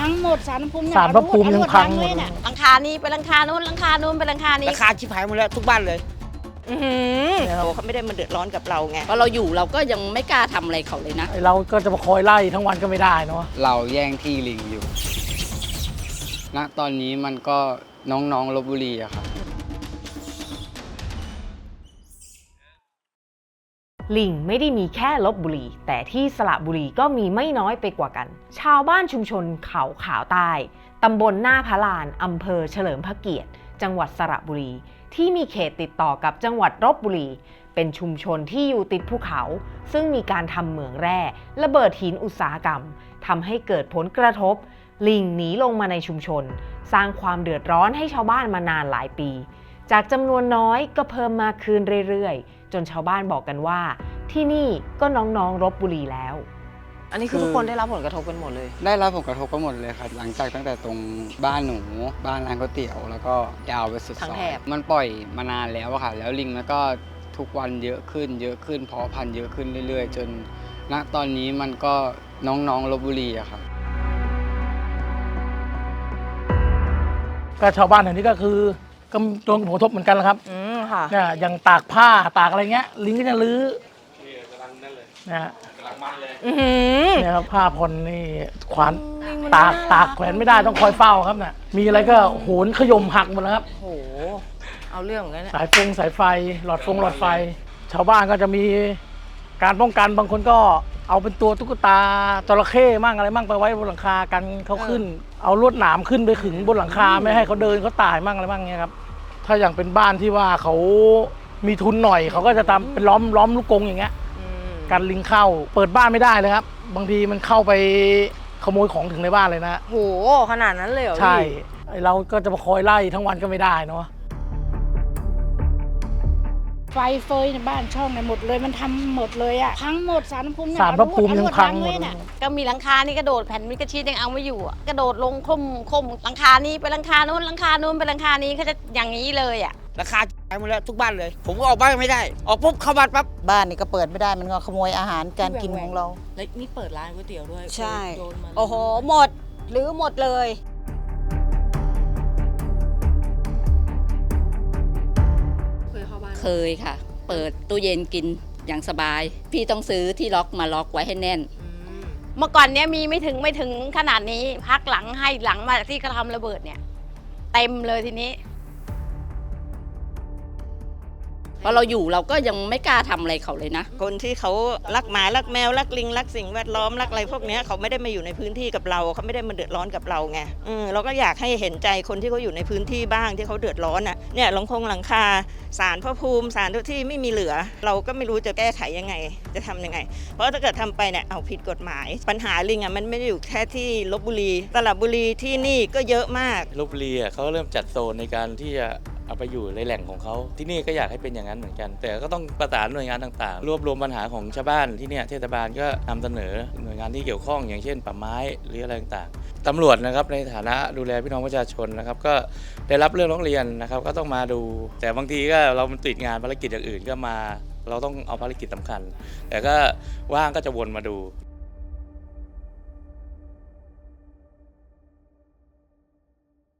พังหมดสารพระภูมิศาลพระภูมิยังพังหมด เลยน่ะหลังคานี้เป็นหลังคานู้นหลังคานู้นเป็นหลังคานี้ราคาชิบหายหมดแล้วทุกบ้านเลย อื้อหือโอ้เขาไม่ได้มาเดือดร้อนกับเราไงเพราะเราอยู่เราก็ยังไม่กล้าทำอะไรเขาเลยนะ ไอ้เราก็จะมาคอยไล่ทั้งวันก็ไม่ได้เนาะ เราแย่งที่ลิงอยู่ ณ ตอนนี้มันก็น้องๆลบบุรีอะครับ ลิงไม่ได้มีแค่ลบบุรี แต่ที่สระบุรีก็มีไม่น้อยไปกว่ากัน ชาวบ้านชุมชนเขาขาวใต้ตำบลหน้าพระลานอำเภอเฉลิมพระเกียรติ จังหวัดสระบุรี ที่มีเขตติดต่อกับจังหวัดลบบุรี เป็นชุมชนที่อยู่ติดภูเขา ซึ่งมีการทำเหมืองแร่ระเบิดหินอุตสาหกรรมทำให้เกิดผลกระทบ ลิงหนีลงมาในชุมชน สร้างความเดือดร้อนให้ชาวบ้านมานานหลายปี จากจำนวนน้อยก็เพิ่มมากขึ้นเรื่อยๆ จนชาวบ้านบอกกันว่า ที่นี่ก็น้องๆรบบุรีแล้ว อันนี้คือคือทุกคนได้รับผลกระทบกันหมดเลย ได้รับผลกระทบก็หมดเลยครับหลังจากตั้งแต่ตรงบ้านหนู บ้านร้านก๋วยเตี๋ยว แล้วก็ยาวไปสุดทั้งซอแถยบมันปล่อยมานานแล้วอะค่ะ แล้วลิงมันก็ทุกวันเยอะขึ้น เยอะขึ้นเพาะพันธุ์เยอะขึ้นเรื่อย ๆ จนณตอนนี้มันก็น้องๆลบบุรีอะครับ ก็ชาวบ้านแถวนี้ก็คือก็โดนผลกระทบเหมือนกันแหละครับ อืม ค่ะ เนี่ยอย่างตากผ้าตากอะไรเงี้ย ลิงก็จะลื้อนะฮะอือหือเนี่ยครับผ้าพลนี่ขวานตากตากแขวนไม่ได้ต้องคอยเฝ้าครับน่ะมีอะไรก็โหนขยมหักหมดแล้วครับ โห เอาเรื่องเหมือนกันเนี่ยสายฟงสายไฟ หลอดฟงหลอดไฟ ชาวบ้านก็จะมีการป้องกันบางคนก็เอาเป็นตัวตุ๊กตาจระเข้มั่งอะไรมั่งไปไว้บนหลังคากันเขาขึ้น เอาลวดหนามขึ้นไปขึงบนหลังคาไม่ให้เขาเดินเขาตายมั่งอะไรมั่งเนี่ยครับ ถ้าอย่างเป็นบ้านที่ว่าเขามีทุนหน่อยเขาก็จะทำเป็นล้อมล้อมลูกกรงอย่างเงี้ยอืมกันลิงเข้า เปิดบ้านไม่ได้เลยครับ บางทีมันเข้าไปขโมยของถึงในบ้านเลยนะ โหขนาดนั้นเลยเหรอใช่พี่ไอ้เราก็จะมาคอยไล่ทั้งวันก็ไม่ได้เนาะ ไฟเฟยในบ้านช่องในยหมดเลยมันทำหมดเลยอะพังหมดสารพระภูมิศาลพระภูมิยังพังหมเลดยเลยน่ะก็มีหลังคานี่กระโดดแผ่นมิกระชีตยังเอาไม่อยู่อะกระโดดลงคมคมหลังคานี้เป็นหลังคานู้นหลังคานู้นเป็นหลังคานี้เขาจะอย่างนี้เลยอะ ราคาชิบหายหมดแล้วทุกบ้านเลย ผมก็ออกบ้านไม่ได้ ออกปุ๊บเข้าบ้านปั๊บ บ้านนี่ก็เปิดไม่ได้มันก็ขโมยอาหารการกินของเรา แล้วนี่เปิดร้านก๋วยเตี๋ยวด้วยใช่ โดนมาเลยโอ้โห หมดหรือหมดเลย เคยค่ะ เปิดตู้เย็นกินอย่างสบาย พี่ต้องซื้อที่ล็อกมาล็อกไว้ให้แน่น เมื่อก่อนเนี้ยมีไม่ถึงไม่ถึงขนาดนี้พักหลังให้หลังมาที่กระทำระเบิดเนี่ย เต็มเลยทีนี้ พราะเราอยู่เราก็ยังไม่กล้าทำอะไรเขาเลยนะ คนที่เขารักหมารักแมวรักลิงรักสิ่งแวดล้อมรักอะไรพวกเนี้ยเขาไม่ได้มาอยู่ในพื้นที่กับเราเขาไม่ได้มาเดือดร้อนกับเราไงอืมเราก็อยากให้เห็นใจคนที่เขาอยู่ในพื้นที่บ้างที่เขาเดือดร้อนอะเนี่ยหลังคงหลังคาสารพระภูมิสารทุกที่ไม่มีเหลือ เราก็ไม่รู้จะแก้ไขยังไง จะทำยังไง เพราะถ้าเกิดทำไปเนี่ยเอาผิดกฎหมาย ปัญหาลิงอะมันไม่ได้อยู่แค่ที่ลบบุรีสระบุรีที่นี่ก็เยอะมากลบบุรีอะเขาเริ่มจัดโซนในการที่จะ เอาไปอยู่ในแหล่งของเขาที่นี่ก็อยากให้เป็นอย่างนั้นเหมือนกัน แต่ก็ต้องประสานหน่วยงานต่างๆ รวบรวมปัญหาของชาวบ้านที่เนี่ยเทศบาลก็นำเสนอหน่วยงานที่เกี่ยวข้องอย่างเช่นป่าไม้หรืออะไรต่างๆตำรวจนะครับในฐานะดูแลพี่น้องประชาชนนะครับก็ได้รับเรื่องร้องเรียนนะครับก็ต้องมาดู แต่บางทีก็เรามันติดงานภารกิจอย่างอื่นก็มา เราต้องเอาภารกิจสำคัญ แต่ก็ว่างก็จะวนมาดู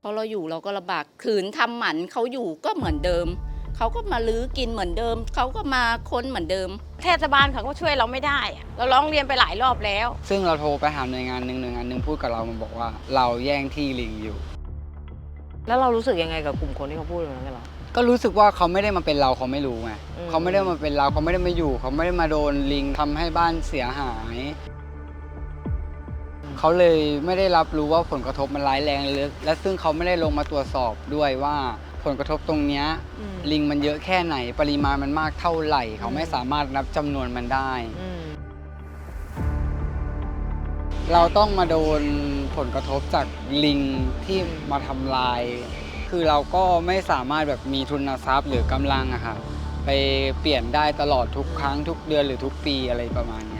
เพราะเราอยู่เราก็ลำบากขืนทำหมันเขาอยู่ก็เหมือนเดิม เขาก็มาลื้อกินเหมือนเดิม เขาก็มาค้นเหมือนเดิม เทศบาลเขาก็ช่วยเราไม่ได้อะเราร้องเรียนไปหลายรอบแล้ว ซึ่งเราโทรไปหาหน่วยงานหนึ่งหน่วยงานหนึ่งพูดกับเรามันบอกว่า เราแย่งที่ลิงอยู่ แล้วเรารู้สึกยังไงกับกลุ่มคนที่เขาพูดแบบนั้นกับเราก็รู้สึกว่าเขาไม่ได้มาเป็นเราเขาไม่รู้ไงอืมเขาไม่ได้มาเป็นเราเขาไม่ได้มาอยู่ เขาไม่ได้มาโดนลิงทำให้บ้านเสียหาย เขาเลยไม่ได้รับรู้ว่าผลกระทบมันร้ายแรงเลยและซึ่งเขาไม่ได้ลงมาตรวจสอบด้วยว่าผลกระทบตรงเนี้ยอืม ลิงมันเยอะแค่ไหน ปริมาณมันมากเท่าไหร่ เขาอืมไม่สามารถนับจำนวนมันได้ อืม เราต้องมาโดนผลกระทบจากลิงที่มาทำลาย คือเราก็ไม่สามารถแบบมีทุนทรัพย์หรือกำลังอะค่ะไปเปลี่ยนได้ตลอดทุกครั้งทุกเดือนหรือทุกปีอะไรประมาณเนี้ยครับ